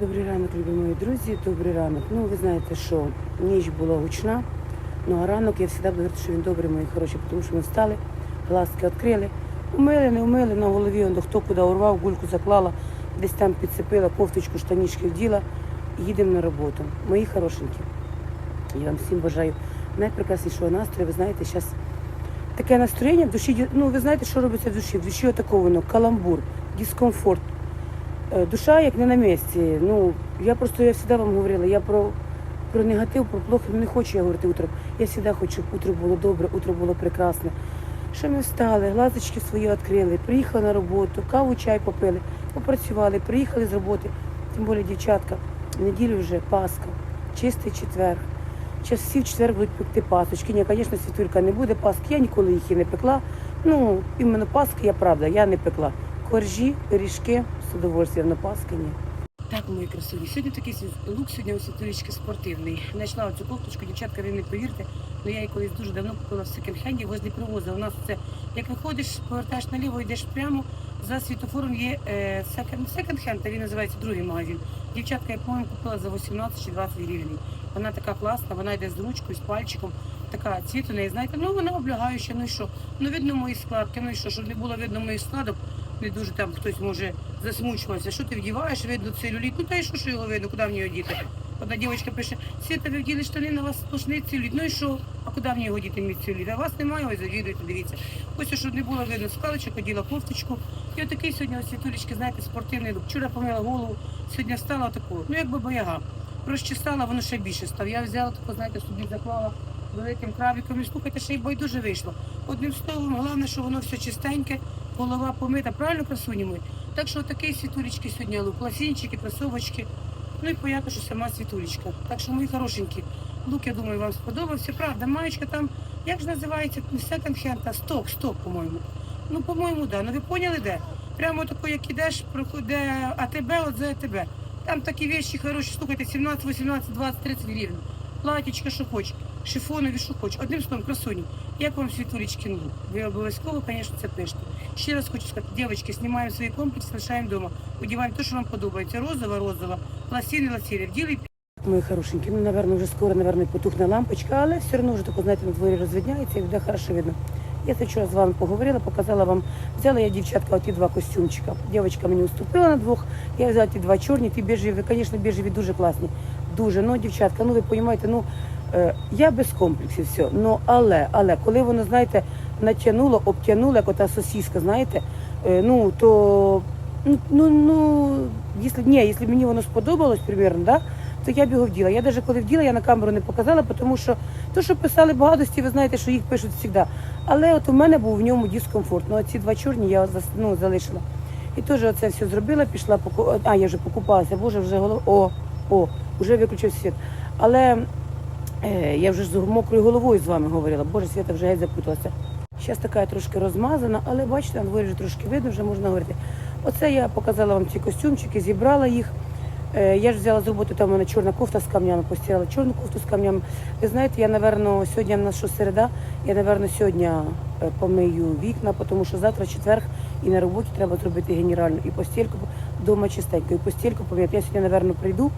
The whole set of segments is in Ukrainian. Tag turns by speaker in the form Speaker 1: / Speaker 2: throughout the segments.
Speaker 1: Добрий ранок, любі мої друзі, добрий ранок. Ну, ви знаєте, що ніч була гучна, ну а ранок я завжди буду говорити, що він добрий, мої хороші, тому що ми встали, глазки відкрили, умили, не умили, на голові он, хто куди урвав, гульку заклала, десь там підцепила, кофточку, штанішки вділа їдемо на роботу. Мої хорошенькі, я вам всім бажаю найпрекраснішого настрою. Ви знаєте, зараз таке настроєння в душі, ну ви знаєте, що робиться в душі? В душі отако воно, каламбур, дискомфорт. Е, душа як не на місці. Ну, я просто я завжди вам говорила, я про, про негатив, про плохо ну, не хочу я говорити утром. Я завжди хочу, щоб утро було добре, утро було прекрасне. Що ми встали, глазочки свої відкрили, приїхали на роботу, каву, чай попили, попрацювали, приїхали з роботи. Тим більше, дівчатка, неділю вже Пасха, чистий четвер. Зараз всі в четвер будуть пекти пасочки. Ні, звісно, світулька не буде паски, я ніколи їх і не пекла. Ну, іменно паски, я правда, я не пекла. Коржі, пиріжки з удовольствием на Паскині. Так, мої красуні. Сьогодні такий лук сьогодні ось трішки спортивний. Знайшла цю кофточку, дівчатка, ви не повірте. Ну я її колись дуже давно купила в секонд-хенді возле привоза. У нас це як виходиш, повертаєш наліво, йдеш прямо. За світофором є е, секонд, секонд-хенд, він називається другий магазин. Дівчатка, я по-моєму купила за 18 чи 20 гривень. Вона така класна, вона йде з ручкою, з пальчиком. Така цвіт у неї, знаєте, ну вона облягаюча, ну і що? Ну видно мої складки, ну і що, щоб не було видно моїх складок, не дуже там хтось може засмучуватися. Що ти вдіваєш, видно целюліт, ну та й що, що його видно, куди мені його діти? Одна дівчинка пише, Світа, ви вділи штани, на вас сплошний целюліт. Ну і що? А куди мені його діти мій целюліт? А вас немає, ось завідуйте, дивіться. Ось щоб не було видно скалочок, оділа кофточку. І отакий сьогодні ось світулечки, знаєте, спортивний лук. Вчора помила голову, сьогодні стала такою, ну якби бояга. Розчесала, воно ще більше став. Я взяла таку, знаєте, собі заклала великим крабіком і слухайте, ще й байдуже вийшло. Одним словом, головне, що воно все чистеньке, голова помита, правильно красуні мої? Так що такий світулечки сьогодні лук, ласінчики, кросовочки. Ну і понятно, що сама світулечка. Так що, мої хорошенькі, лук, я думаю, вам сподобався. Правда, маєчка там, як ж називається, не секонд-хенд, а сток, сток, по-моєму. Ну, по-моєму, да. Ну ви поняли де? Прямо тако, як ідеш, проходить АТБ, от за АТБ. Там такі вещі хороші, слухайте, 17, 18, 20, 30 гривень. Платічка, що хоч, шифонові, що хоч. Одним словом, красуні. Як вам світулечкин лук? Ви обов'язково, звісно, це пишете. Ще раз хочу сказати, дівчатки, знімаємо свої комплекси, лишаємо вдома. Одіваємо те, що вам подобається. Розова, розова, ласіни, ласіни. Вділи Мої хорошенькі, ну, напевно, вже скоро, напевно, потухне лампочка, але все одно вже тако, знаєте, на дворі розвидняється і буде хорошо видно. Я це вчора з вами поговорила, показала вам. Взяла я, дівчатка, оті два костюмчика. Дівчинка мені уступила на двох. Я взяла ті два чорні, ті біжеві. Звісно, біжеві дуже класні. Дуже. Ну, дівчатка, ну ви розумієте, ну я без комплексів все. Ну, але, але, коли воно, знаєте, натягнуло, обтягнуло, як ота сосіска, знаєте, е, ну, то, ну, ну, ну, якщо, ні, якщо мені воно сподобалось, примерно, да, то я б його вділа. Я навіть коли вділа, я на камеру не показала, тому що то, що писали багатості, ви знаєте, що їх пишуть завжди. Але от у мене був в ньому дискомфорт. Ну, а ці два чорні я ну, залишила. І теж оце все зробила, пішла поку... А, я вже покупалася, боже, вже голова. О, о, вже виключив світ. Але е, я вже з мокрою головою з вами говорила. Боже, свята вже геть запуталася. Зараз така трошки розмазана, але бачите, на дворі вже трошки видно, вже можна говорити. Оце я показала вам ці костюмчики, зібрала їх. Е, Я ж взяла з роботи, там у мене чорна кофта з камнями, постирала чорну кофту з камнями. Ви знаєте, я, напевно, сьогодні в нас що середа, я, напевно, сьогодні е, помию вікна, тому що завтра четверг і на роботі треба зробити генеральну і постільку вдома чистенько, і постільку поміняти. Я сьогодні, напевно, прийду, е,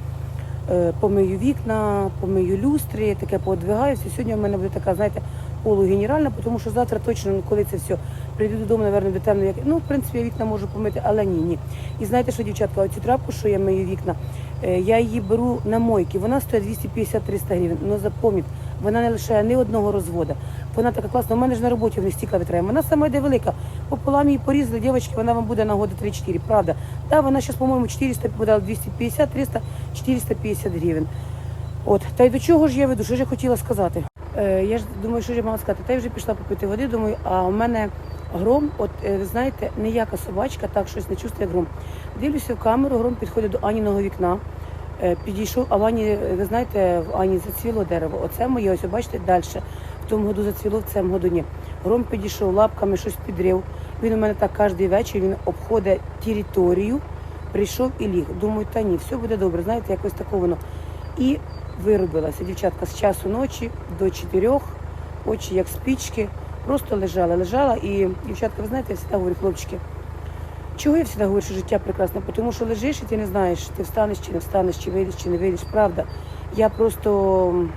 Speaker 1: помию вікна, помию люстри, таке подвигаюся. Сьогодні в мене буде така, знаєте, полугенеральна, тому що завтра точно, ну, коли це все, прийду додому, напевно, буде темно. Як... Ну, в принципі, я вікна можу помити, але ні, ні. І знаєте що, дівчатка, оцю трапку, що я мию вікна, е, я її беру на мойки. Вона стоїть 250-300 гривень. Ну запам'ять, вона не лишає ні одного розвода. Вона така класна. У мене ж на роботі в стікла витраємо. Вона сама йде велика. Пополам її порізали, дівчатки, вона вам буде на годи 3-4. Правда. Да, вона зараз, по-моєму, 400 подала 250, 300, 450 гривень. От, та й до чого ж я веду? Що ж я хотіла сказати? Е, я ж думаю, що ж я мала сказати. Та й вже пішла попити води, думаю, а у мене гром, от е, ви знаєте, ніяка собачка так щось не чувствує гром. Дивлюся в камеру, гром підходить до Аніного вікна. Е, Підійшов, а в Ані, ви знаєте, в Ані зацвіло дерево. Оце моє, ось бачите, далі. В тому году зацвіло, в цьому году ні. Гром підійшов лапками, щось підрив. Він у мене так кожен вечір він обходить територію, прийшов і ліг. Думаю, та ні, все буде добре, знаєте, якось тако воно. І виробилася дівчатка з часу ночі до чотирьох, очі як спічки, просто лежала, лежала. І дівчатка, ви знаєте, я завжди говорю, хлопчики, Чого я завжди говорю, що життя прекрасне? Тому що лежиш і ти не знаєш, ти встанеш чи не встанеш, чи вийдеш, чи не вийдеш. Правда. Я просто.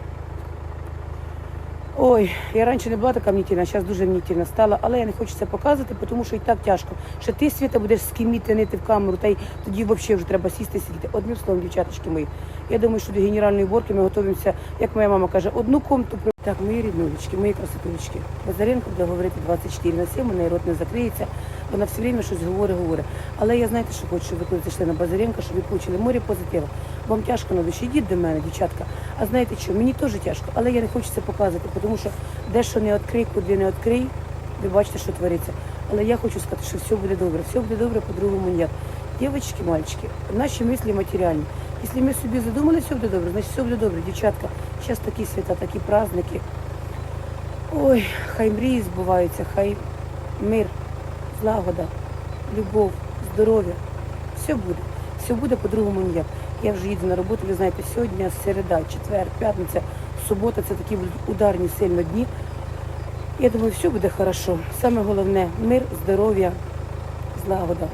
Speaker 1: Ой, я раніше не була така мнітільна, зараз дуже мнітільна стала, але я не хочу це показувати, тому що і так тяжко. Що ти світа будеш скиміти, нити в камеру, та й тоді взагалі вже треба сісти сидіти. Одним словом, дівчаточки мої. Я думаю, що до генеральної уборки ми готуємося, як моя мама каже, одну комнату. Так, мої ріднулечки, мої красотулечки. Базаренко буде говорити 24 на 7, у неї рот не закриється. Вона все время щось говорить, говорить. Але я знаєте, що хочу, щоб ви коли зайшли на Базаренко, щоб ви получили море позитиву. Вам тяжко на душі, йдіть до мене, дівчатка. А знаєте що, мені теж тяжко, але я не хочу це показувати, тому що дещо не відкрий, куди не відкрий, ви бачите, що твориться. Але я хочу сказати, що все буде добре, все буде добре по-другому ніяк. Дівчатки, мальчики, наші мислі матеріальні. Якщо ми собі задумали, все буде добре, значить все буде добре, дівчатка. Зараз такі свята, такі праздники. Ой, хай мрії збуваються, хай мир, злагода, любов, здоров'я. Все буде. Все буде по-другому ніяк. Я вже їду на роботу, ви знаєте, сьогодні середа, четвер, п'ятниця, субота це такі ударні сильно дні. Я думаю, все буде хорошо. Саме головне мир, здоров'я, злагода.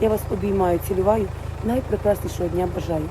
Speaker 1: Я вас обіймаю, цілюваю. Найпрекраснішого дня бажаю.